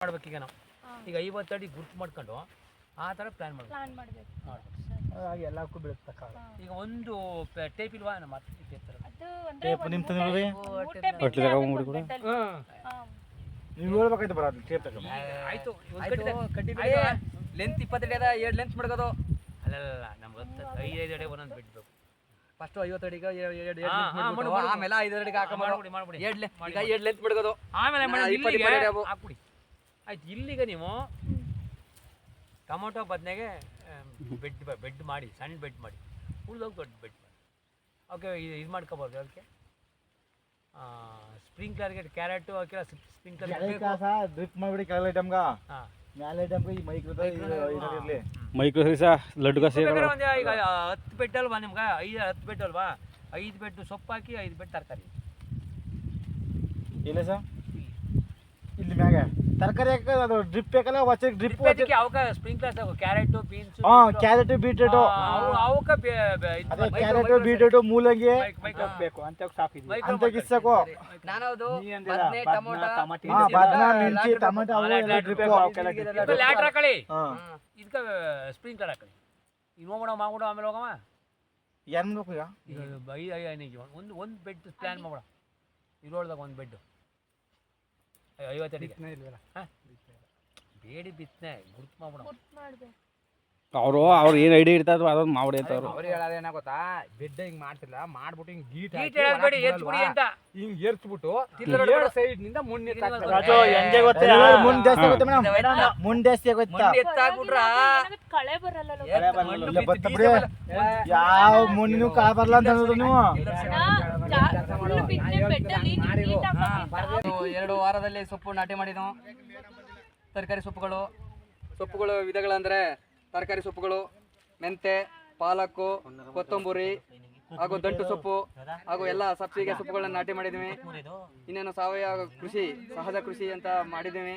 ಮಾಡ್ಬೇಕೀಗ ನಾವು. ಈಗ ಐವತ್ತು ಅಡಿ ಗುರ್ತು ಮಾಡ್ಕೊಂಡು ಆ ಥರ ಪ್ಲ್ಯಾನ್ ಮಾಡ್ಬೇಕು. ಪ್ಲಾನ್ ಮಾಡಬೇಕು. ಮಾಡ್ಬೇಕು. ಹಾಗಾಗಿ ಎಲ್ಲಕ್ಕೂ ಬೀಳುತ್ತೆ ಈಗ ಒಂದು ಟೇಪ್ ಇಲ್ವಾ? ನಮ್ಮ ಅದು ಅಂದ್ರೆ ಟೇಪ್ ನಿಮ್ ತಂದ್ರಿ? ಕೂಡ. ನೀವು ಹೇಳ್ಬೇಕಾಯ್ತು ಬರೋದು ಟೇಪ್ ತಗೊಂಡು. ಆಯ್ತು. ಲೆಂತ್ ಇಪ್ಪತ್ತಡಿ ಅದ ಎರಡು ಲೆಂತ್ ಮಾಡ್ಕೋದು. ಅಲ್ಲಲ್ಲ ನಮ್ಗೆ ಐದೈದು ಅಡಿ ಒಂದೊಂದು ಬಿಡ್ಬೇಕು. ಫಸ್ಟ್ ಐವತ್ತು ಅಡಿಗೆ ಎರಡು ಹಾ, ಹಾ. ಆಮೇಲೆ ಐದು ಅಡಿಗೆ ಹಾಕಿ ಮಾಡ್ಬಿಡಿ ಮಾಡ್ಬಿಡಿ ಎರಡು ಲೆ ಮಾಡಿ, ಈಗ. ಎರಡು ಲೆಂತ್ ಬಿಡ್ಕೋದು ಆಮೇಲೆ ನಾ ಮೇಡಮ್ ಇಲ್ಲಿಗೆ ಇಪ್ಪತ್ತು ಅಡಿ ಹಾಕ್ಬಿಡಿ. ಆಯ್ತು ಇಲ್ಲಿಗೆ ನೀವು ಟೊಮೊಟೊ ಬದನೆಗೆ ಬೆಡ್ ಬೆಡ್ ಮಾಡಿ ಸಣ್ಣ ಬೆಡ್ ಮಾಡಿ ಉಳ್ದೋಗಿ ದೊಡ್ಡ ಬೆಡ್ ಮಾಡಿ. ಓಕೆ ಇದು ಇದು ಮಾಡ್ಕೋಬೋದು ಅದಕ್ಕೆ. ಸ್ಪ್ರಿಂಕ್ಲರ್ಗೆ ಕ್ಯಾರೆಟು ಹಾಕಿಲ್ಲ ಸ್ಪ್ರಿಂಕ್ಲರ್ ಡ್ರಿಪ್ ಮಾಡ್ಬಿಡಿ ಕೆಳಗೆ ಐಟಮ್ಗ. ಹಾಂ. ಮ್ಯಾಲೆ ಈ ಇರಲಿ. ಮೈಕ್ರೋ ಒಂದು ಈಗ ಹತ್ತು ಬೆಡ್ ಅಲ್ವಾ ನಿಮ್ಗೆ? ಐದು ಹತ್ತು ಬೆಡ್ ಅಲ್ವಾ? ಐದು ಬೆಡ್ ಸೊಪ್ಪು ಹಾಕಿ ಐದು ಬೆಡ್ ತರಕಾರಿ. ಇಲ್ಲ ಸರ್. ಇಲ್ಲಿ ಮ್ಯಾಗೆ. ತರಕಾರಿ ಹಾಕ ಅದು ಡ್ರಿಪ್ ಬೇಕಲ್ಲ ವಚ್ಚ ಡ್ರಿಪ್ ಅದಕ್ಕೆ ಅವಕ ಸ್ಪ್ರಿಂಕ್ಲರ್ಸ್ ಕ್ಯಾರೆಟ್ ಬೀನ್ಸ್ ಹಾ ಕ್ಯಾರೆಟ್ ಬೀಟ್ರೂಟ್ ಅವಕ ಅದೇ ಕ್ಯಾರೆಟ್ ಬೀಟ್ರೂಟ್ ಮೂಲಂಗಿ. ಬೇಕು ಅಂತ ಸಾಕಿದ್ವಿ ಅಂತ ಗಿಸ್ಸಕು. ನಾನು ಅದು ಬದನೆ ಟಮೋಟ, ಟಮಾಟಿ. ಹಾ, ಬದನೆ ಮಿರ್ಚಿ, ಟಮಾಟ ಅವು ಎಲ್ಲ ಡ್ರಿಪ್. ಅವಕ್ಕೆಲ್ಲ ಡ್ರಿಪ್. ಲ್ಯಾಟ್ರ್ ಹಾಕೊಳ್ಳಿ ಹಾ. ಸ್ಪ್ರಿಂಕ್ಲರ್ ಹಾಕಳಿ. ಈಗ ನೋಡೋಣ ಮಾಡ್ಬಿಡು ಆಮೇಲೆ ಹೋಗಮ್ಮ ಏನ್ ಬೇಕು ಈಗ ಒಂದು ಒಂದು ಬೆಡ್ ಪ್ಲಾನ್ ಮಾಡೋಣ ಇರೋಳ್ದಾಗ ಒಂದು ಬೆಡ್ ಹಾಂ? ಬೇಡಿ ಬಿತ್ತನೆ ಗುರ್ತು ಅವರು ಅವ್ರು ಏನು ಐಡಿಯಾ ಇರ್ತಾರೋ ಅದೊಂದು ಮಾಡಿ ಅಂತ ಅವ್ರು ಅವ್ರು ಹೇಳೋದೇನ ಗೊತ್ತಾ? ಬೆಡ್ ಹಿಂಗ್ ಮಾಡ್ತಿಲ್ಲ ಮಾಡ್ಬಿಟ್ಟು ಹಿಂಗ್ ಗೀಟ್ ಗೀಟ್ ಹೇಳಬೇಡಿ ಅಂತ. ಹಿಂಗ್ ಎರ್ಚ್ಬಿಟ್ಟು ಎರಡು ಸೈಡ್ನಿಂದ ಮುಂದೆ ರಾಜು ಹೆಂಗೆ ಗೊತ್ತಾ? ಮುಂದೆ ಜಾಸ್ತಿ ಗೊತ್ತಾ ಮೇಡಮ್? ಮುಂದೆ ಜಾಸ್ತಿ ಎತ್ತಾಕ್ಬಿಟ್ರಾ ಕಳೆ. ಬರಲ್ಲ. ಯಾವ ಮುಂದಿನ ಕಾಲ್ ಬರಲ್ಲ ಅಂತ ಹೇಳಿದ್ರು ನೀವು? ಎರಡು ವಾರದಲ್ಲಿ ಸೊಪ್ಪು ನಾಟಿ ಮಾಡಿದ್ವು ತರಕಾರಿ ಸೊಪ್ಪುಗಳು? ಸೊಪ್ಪುಗಳು ವಿಧಗಳಂದ್ರೆ ತರಕಾರಿ ಸೊಪ್ಪುಗಳು, ಮೆಂತೆ ಪಾಲಕ್ಕು ಕೊತ್ತಂಬರಿ, ಹಾಗೂ ದಂಟು ಸೊಪ್ಪು, ಹಾಗೂ ಎಲ್ಲ ಸಬ್ಸಿಗೆ ಸೊಪ್ಪುಗಳನ್ನು ನಾಟಿ ಮಾಡಿದ್ವಿ. ಇನ್ನೇನು ಸಾವಯವ ಕೃಷಿ, ಸಹಜ ಕೃಷಿ ಅಂತ ಮಾಡಿದ್ದೀವಿ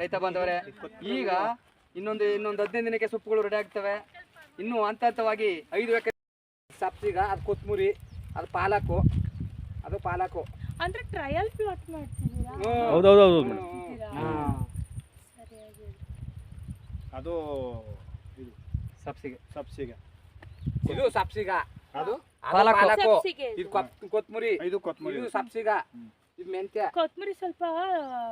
ರೈತ ಬಾಂಧವರೇ. ಈಗ ಇನ್ನೊಂದು ಇನ್ನೊಂದು ಹದಿನೈದು ದಿನಕ್ಕೆ ಸೊಪ್ಪುಗಳು ರೆಡಿ ಆಗ್ತವೆ. ಇನ್ನು ಹಂತ ಹಂತವಾಗಿ ಐದು ಎಕರೆ ಸಬ್ಸಿಗ ಅದು ಕೊತ್ತಂಬರಿ ಅದು ಪಾಲಕ್ಕು ಅದು ಪಾಲಕ್ಕು ಅಂದ್ರೆ ಟ್ರಯಲ್ ಪ್ಲಾಟ್ ಮಾಡ್ತಿದ್ದೀರಾ? ಹೌದೌದು ಹೌದು ಸರಿಯಾಗಿ ಅದು ಸಬ್ಸಿಗೆ ಸಬ್ಸಿಗೆ. ಇದು ಸಬ್ಸಿಗ. ಅದು? ಪಾಲಕ್ಕು. ಸಬ್ಸಿಗೆ ಇದು. ಕೊತ್- ಕೊತ್ಮುರಿ. ಇದು ಕೊತ್ತಂಬರಿ ಇದು ಸಬ್ಸಿಗ. ಇದು ಮೆಂತ್ಯ. ಕೊತ್ತಂಬರಿ ಸ್ವಲ್ಪ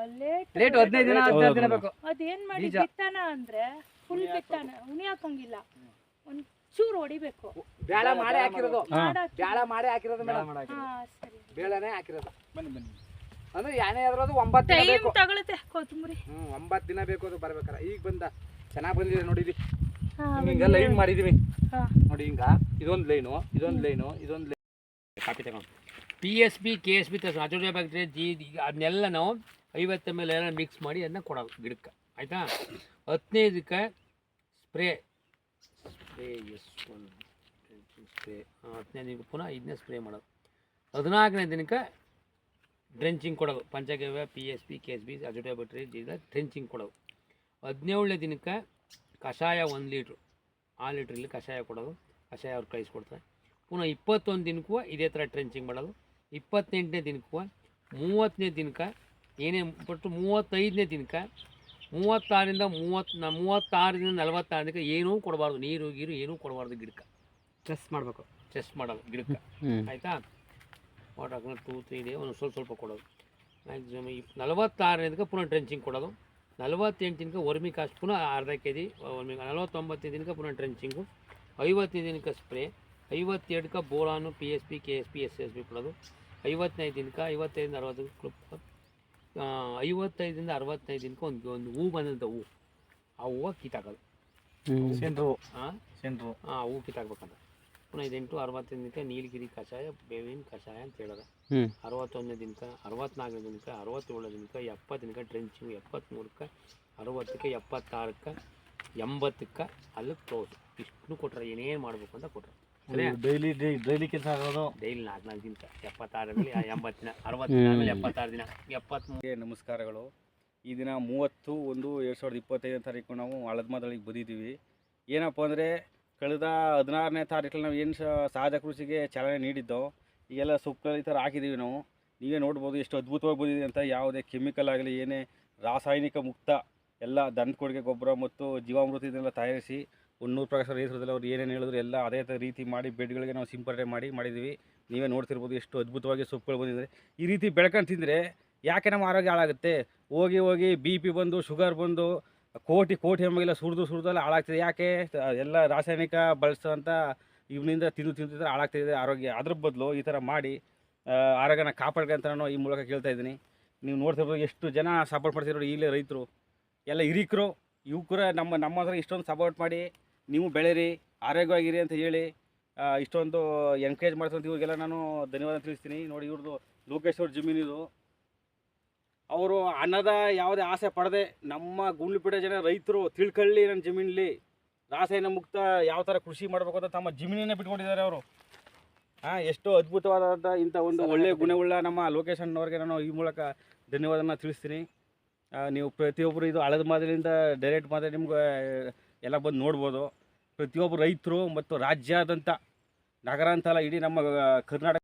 ಲೇಟ್ ಲೇಟ್ ಹದಿನೈದು ದಿನ ಹದಿನೈದು ದಿನ ಬೇಕು ಅದೇನ್ ಮಾಡಿ? ಬೀಜ. ಬಿತ್ತಾನ ಅಂದ್ರೆ ಫುಲ್ ಬಿತ್ತಾನ. ಉಣಿ ಹಾಕಂಗಿಲ್ಲ. ಒಂದ್ ಚೂರು ಹೊಡಿಬೇಕು. ಬೇಳ ಮಾಡಿ ಹಾಕಿರೋದು. ಮಾಡಾಕಿ- ಮಾಡಿ ಮಾಡೇ ಹಾಕಿರೋದು ಮೇಡಮ್. ಹಾ ಸರಿ. ಬೇಳೆನೆ ಹಾಕಿರೋದು. ಬನ್ನಿ ಬನ್ನಿ. ಅಂದ್ರೆ ಯಾನೇ ಆದ್ರೂ ಅದು ಒಂಬತ್ತು ದಿನ ಟೈಮ್ ಬೇಕು. ತಗೊಳುತ್ತೆ ಕೊತ್ತಂಬರಿ. ಹ್ಮ್ ಒಂಬತ್ತು ದಿನ ಬೇಕು ಅದು ಬರ್ಬೇಕಾರ ಈಗ ಬಂದ ಚೆನ್ನಾಗಿ ಬಂದಿದೆ ನೋಡಿದ್ವಿ ಹಿಂಗ ಲೈನ್ ಮಾಡಿದೀವಿ. ಹಾ. ನೋಡಿ ಹಿಂಗ ಇದೊಂದು ಲೈನು ಇದೊಂದು ಲೈನು ಇದೊಂದು ಲೈನ್. ಕಾಪಿ ತಗೊಂಡು. P S B K S B ತರ್ಸ್ ಅಜೋಡಿಯಾ ಬ್ಯಾಕ್ಟೀರಿಯಾ ಜಿ ಈಗ ಅದನ್ನೆಲ್ಲ ನಾವು ಐವತ್ತು ಎಂ ಎಲ್ ಎಲ್ಲ ಮಿಕ್ಸ್ ಮಾಡಿ ಅದನ್ನ ಕೊಡೋದು ಗಿಡಕ್ಕೆ. ಆಯಿತಾ? ಹದಿನೈದಕ್ಕೆ ಸ್ಪ್ರೇ ಸ್ಪ್ರೇ ಎಸ್ ಒಂದು ಸ್ಪ್ರೇ ಹದಿನೈದು ದಿನಕ್ಕೆ ಪುನಃ ಇದನ್ನೇ ಸ್ಪ್ರೇ ಮಾಡೋದು. ಹದಿನಾಲ್ಕನೇ ದಿನಕ್ಕೆ ಡ್ರೆಂಚಿಂಗ್ ಕೊಡೋದು. Panchagavya P S P K S B G drenching ಕೊಡೋದು. ಹದಿನೇಳನೇ ದಿನಕ್ಕೆ ಕಷಾಯ ಒಂದು ಲೀಟ್ರು. ಆ ಲೀಟ್ರಲ್ಲಿ ಕಷಾಯ ಕೊಡೋದು. ಕಷಾಯ ಅವ್ರು ಕಳಿಸ್ಕೊಡ್ತಾರೆ. ಪುನಃ ಇಪ್ಪತ್ತೊಂದು ದಿನಕ್ಕೂ ಇದೇ ಥರ ಟ್ರೆಂಚಿಂಗ್ ಮಾಡೋದು. ಇಪ್ಪತ್ತೆಂಟನೇ ದಿನಕ್ಕೂ ಮೂವತ್ತನೇ ದಿನಕ್ಕೆ ಏನೇ ಬಟ್ಟು ಮೂವತ್ತೈದನೇ ದಿನಕ್ಕೆ ಮೂವತ್ತಾರರಿಂದ ಮೂವತ್ತು ಮೂವತ್ತಾರರಿಂದ ನಲವತ್ತಾರು ದಿನಕ್ಕೆ ಏನೂ ಕೊಡಬಾರ್ದು. ನೀರು ಗೀರು ಏನೂ ಕೊಡಬಾರ್ದು ಗಿಡಕ್ಕೆ. ಟೆಸ್ಟ್ ಮಾಡಬೇಕು. ಚೆಸ್ ಮಾಡೋದು ಗಿಡಕ್ಕೆ. ಆಯಿತಾ? ವಾಟರ್ ಹಾಕೊಂಡು ಟೂ ತ್ರೀ ಡೇ ಒಂದು ಸ್ವಲ್ಪ ಸ್ವಲ್ಪ ಕೊಡೋದು. ಮ್ಯಾಕ್ಸಿಮಮ್ ಇಪ್ ನಲವತ್ತಾರನೇ ದಿನಕ್ಕೆ ಪುನಃ ಟ್ರೆಂಚಿಂಗ್ ಕೊಡೋದು. ನಲವತ್ತೆಂಟು ದಿನಕ್ಕೆ ವರ್ಮಿ ಕಾಸ್ಟ್ ಪುನಃ ಅರ್ಧ ಕೆ ಜಿ ವರ್ಮಿ ನಲವತ್ತೊಂಬತ್ತು ದಿನಕ್ಕೆ ಪುನಃ ಟ್ರೆಂಚಿಂಗು ಐವತ್ತೈದು ದಿನಕ್ಕೆ spray ಐವತ್ತೆರಡಕ್ಕೆ boron P S P K S P S S B ಕೊಡೋದು. ಐವತ್ತೈದು ದಿನಕ್ಕೆ ಐವತ್ತೈದಿಂದ ಅರವತ್ತು ಕ್ಲಿಪ್ ಐವತ್ತೈದಿಂದ ಅರವತ್ತೈದು ದಿನಕ್ಕೆ ಒಂದು ಒಂದು ಹೂ ಬಂದಂಥ ಹೂ. ಆ ಹೂವು ಕಿತ್ತಾಕೋದು. ಸೆಂಟ್ರು. ಹಾಂ ಸೆಂಟ್ರು. ಹಾಂ ಹೂ ಕಿತ್ತಾಕ್ಬೇಕಂತ. ಪುನಃ ಇದೆಂಟು ಅರವತ್ತೈದು ದಿನಕ್ಕೆ ನೀಲಗಿರಿ ಕಷಾಯ ಬೇವಿನ ಕಷಾಯ ಅಂತ ಹೇಳೋದು ಅರವತ್ತೊಂದನೇ ದಿನಕ್ಕೆ ಅರವತ್ನಾಲ್ಕನೇ ದಿನಕ್ಕೆ ಅರವತ್ತೇಳನೇ ದಿನಕ್ಕೆ ಎಪ್ಪತ್ತು ದಿನಕ್ಕೆ ಡ್ರೆಂಚಿಂಗ್ ಎಪ್ಪತ್ತ್ಮೂರಕ್ಕೆ ಅರವತ್ತಕ್ಕೆ ಎಪ್ಪತ್ತಾರಕ್ಕೆ ಎಂಬತ್ತಕ್ಕೆ ಅಲ್ಲಿ ಕ್ಲೋಸ್ ಇಷ್ಟು ಕೊಟ್ರೆ ಏನೇನು ಮಾಡಬೇಕು ಅಂತ ಕೊಟ್ರೆ. ಡೈಲಿ ಡೈಲಿ ಕೆಲಸ ಆಗೋದು? ಡೈಲಿ ನಾಲ್ಕು ನಾಲ್ಕು ದಿನಕ್ಕೆ ಎಪ್ಪತ್ತಾರರಲ್ಲಿ ಎಂಬತ್ತು ದಿನ ಅರವತ್ತು ದಿನ ಆಮೇಲೆ ಎಪ್ಪತ್ತಾರು ದಿನ ಎಪ್ಪತ್ತ್ಮೂರು ಗೆ ನಮಸ್ಕಾರಗಳು. ಈ ದಿನ ಮೂವತ್ತು ಒಂದು ಎರಡು ಸಾವಿರದ ಇಪ್ಪತ್ತೈದನೇ ತಾರೀಕು ನಾವು ಹಳದ್ಮಾದಳಿಗೆ ಬಂದಿದ್ದೀವಿ. ಏನಪ್ಪ ಅಂದರೆ ಕಳೆದ ಹದಿನಾರನೇ ತಾರೀಕಲ್ಲಿ ನಾವು ಏನು ಸಹಜ ಕೃಷಿಗೆ ಚಾಲನೆ ನೀಡಿದ್ದೋ, ಈಗೆಲ್ಲ ಸೊಪ್ಪುಗಳು ಈ ಥರ ಹಾಕಿದ್ದೀವಿ ನಾವು. ನೀವೇ ನೋಡ್ಬೋದು ಎಷ್ಟು ಅದ್ಭುತವಾಗಿ ಬಂದಿದೆ ಅಂತ, ಯಾವುದೇ ಕೆಮಿಕಲ್ ಆಗಲಿ, ಏನೇ ರಾಸಾಯನಿಕ ಮುಕ್ತ ಎಲ್ಲ ದನದ ಕೊಡುಗೆ ಗೊಬ್ಬರ ಮತ್ತು ಜೀವಾಮೃತ ಇದನ್ನೆಲ್ಲ ತಯಾರಿಸಿ ಉನ್ನೂರು ಪ್ರಕಾಶ ರೈತರದಲ್ಲಿ ಅವ್ರು ಏನೇನು ಹೇಳಿದ್ರು ಎಲ್ಲ ಅದೇ ಥರ ರೀತಿ ಮಾಡಿ ಬೆಡ್ಗಳಿಗೆ ನಾವು ಸಿಂಪರಣೆ ಮಾಡಿ ಮಾಡಿದ್ದೀವಿ. ನೀವೇ ನೋಡ್ತಿರ್ಬೋದು ಎಷ್ಟು ಅದ್ಭುತವಾಗಿ ಸೊಪ್ಪುಗಳು ಬಂದಿದೆ. ಈ ರೀತಿ ಬೆಳ್ಕೊಂಡು ತಿಂದರೆ ಯಾಕೆ ನಮ್ಮ ಆರೋಗ್ಯ ಹಾಳಾಗುತ್ತೆ? ಹೋಗಿ ಹೋಗಿ ಬಿ ಪಿ ಬಂದು, ಶುಗರ್ ಬಂದು ಕೋಟಿ ಕೋಟಿ ನಮಗೆಲ್ಲ ಸುರಿದು ಸುರಿದಲ್ಲ ಹಾಳಾಗ್ತಿದೆ. ಯಾಕೆ? ಎಲ್ಲ ರಾಸಾಯನಿಕ ಬಳಸೋಂಥ ಇವನಿಂದ ತಿಂದು ತಿಂತಿದ್ರೆ ಹಾಳಾಗ್ತಿದೆ ಆರೋಗ್ಯ. ಅದ್ರ ಬದಲು ಈ ಥರ ಮಾಡಿ ಆರೋಗ್ಯನ ಕಾಪಾಡ್ಕೊಂತ ನಾನು ಈ ಮೂಲಕ ಕೇಳ್ತಾ ಇದ್ದೀನಿ. ನೀವು ನೋಡ್ತಿರ್ಬೋದು ಎಷ್ಟು ಜನ ಸಪೋರ್ಟ್ ಮಾಡ್ತೀರೋ ಈಗಲೇ ರೈತರು. ಎಲ್ಲ ಹಿರಿಕರು ಯುವಕರ ನಮ್ಮ ನಮ್ಮ ಹತ್ರ ಇಷ್ಟೊಂದು ಸಪೋರ್ಟ್ ಮಾಡಿ, ನೀವು ಬೆಳೀರಿ, ಆರೋಗ್ಯವಾಗಿರಿ ಅಂತ ಹೇಳಿ ಇಷ್ಟೊಂದು ಎನ್ಕರೇಜ್ ಮಾಡ್ತಂತ ಇವ್ರಿಗೆಲ್ಲ ನಾನು ಧನ್ಯವಾದ ತಿಳಿಸ್ತೀನಿ. ನೋಡಿ ಇವ್ರದ್ದು ಲೋಕೇಶ್ ಅವ್ರ ಜಮೀನಿದು. ಅವರು ಅನ್ನದ ಯಾವುದೇ ಆಸೆ ಪಡದೆ ನಮ್ಮ ಗುಂಡ್ಲುಪೇಟೆ ಜನ ರೈತರು ತಿಳ್ಕೊಳ್ಳಿ ನನ್ನ ಜಮೀನಲ್ಲಿ. ರಾಸಾಯನ ಮುಕ್ತ ಯಾವ ಥರ ಕೃಷಿ ಮಾಡಬೇಕು ಅಂತ ತಮ್ಮ ಜಮೀನನ್ನೇ ಬಿಟ್ಕೊಂಡಿದ್ದಾರೆ ಅವರು. ಹಾಂ ಎಷ್ಟೋ ಅದ್ಭುತವಾದಂಥ ಇಂಥ ಒಂದು ಒಳ್ಳೆಯ ಗುಣವುಳ್ಳ ನಮ್ಮ ಲೊಕೇಶನ್ನವ್ರಿಗೆ ನಾನು ಈ ಮೂಲಕ ಧನ್ಯವಾದನ ತಿಳಿಸ್ತೀನಿ. ನೀವು ಪ್ರತಿಯೊಬ್ಬರು ಇದು ಹಳದ ಮಾದರಿಯಿಂದ ಡೈರೆಕ್ಟ್ ಮಾದರಿ ನಿಮ್ಗೆ ಎಲ್ಲ ಬಂದು ನೋಡ್ಬೋದು. ಪ್ರತಿಯೊಬ್ಬರು ರೈತರು ಮತ್ತು ರಾಜ್ಯಾದ್ಯಂತ ನಗರ ಅಂತಲ್ಲ ಇಡೀ ನಮ್ಮ ಕರ್ನಾಟಕ